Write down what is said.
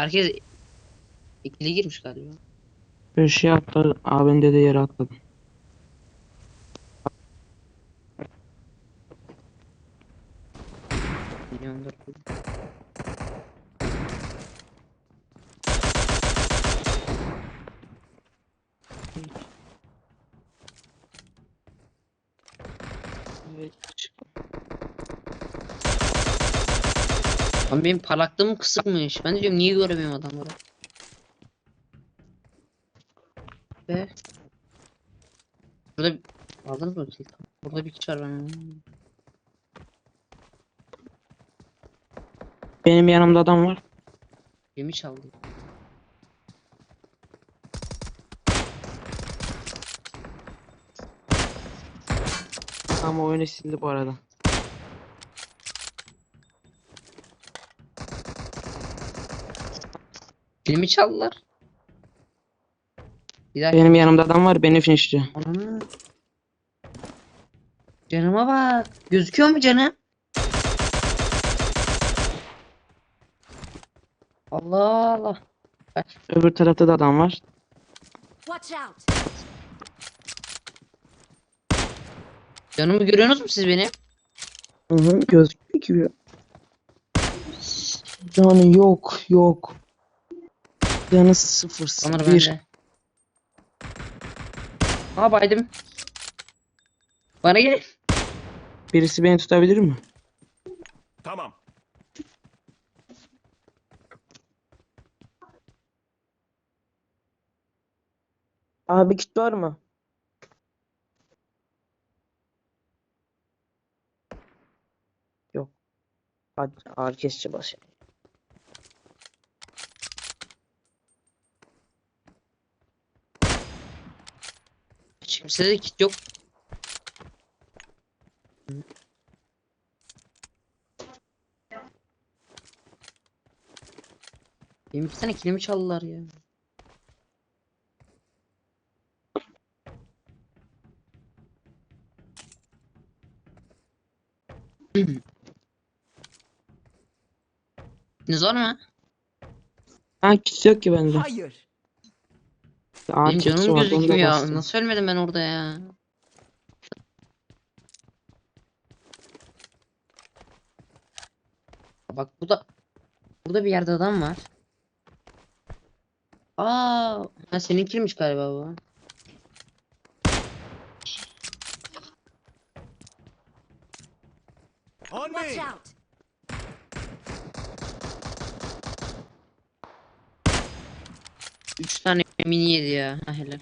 Herkes ikili girmiş galiba. Bir şey atladı. Abin dediği yere atladım. Milyondur. Lan benim parlaklığım kısıkmış. Ben diyorum niye göremiyorum adamları. Ve Burada aldınız mı kill? Burada bir kişi var ben. Benim yanımda adam var. Gemi çaldı. Ama oyunu sildi bu arada. Filmi çaldılar. Bir dakika. Benim yanımda adam var. Beni finishliyor. Ananı. Canıma bak. Gözüküyor mu canım? Allah Allah. Öbür tarafta da adam var. Watch out! Canımı görüyorsunuz mu siz benim? Hı hı. Gözüküyor gibi. Canı yok. Yok. Canı sıfır. Onur bir. bende. Aa baydım. Bana gel. Birisi beni tutabilir mi? Tamam. Abi kit var mı? Yok. Hadi ağır kesici basayım. Hiç kimsede de kit yok. Benim iki tane kilimi çaldılar ya. Ne zor mu? Ha kit yok ki bende. Hayır. Benim kesici canım gözükmüyor. bastım. Nasıl ölmedim ben orada ya? Bak bu da burada bir yerde adam var. Aa, ha seninkiymiş galiba bu. On Watch me. out! Üç tane mini ya. Ha helal.